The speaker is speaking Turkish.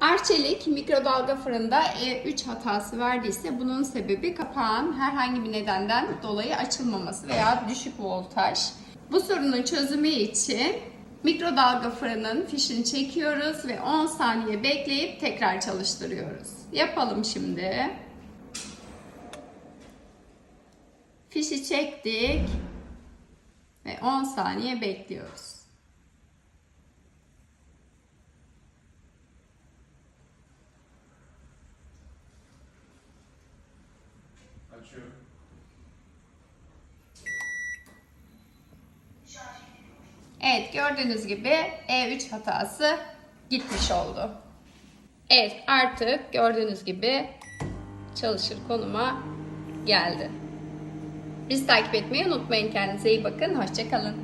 Arçelik mikrodalga fırında E3 hatası verdiyse bunun sebebi kapağın herhangi bir nedenden dolayı açılmaması veya düşük voltaj. Bu sorunun çözümü için mikrodalga fırının fişini çekiyoruz ve 10 saniye bekleyip tekrar çalıştırıyoruz. Yapalım şimdi. Fişi çektik ve 10 saniye bekliyoruz. Açıyorum. Evet gördüğünüz gibi E3 hatası gitmiş oldu. Evet artık gördüğünüz gibi çalışır konuma geldi. Bizi takip etmeyi unutmayın. Kendinize iyi bakın. Hoşçakalın.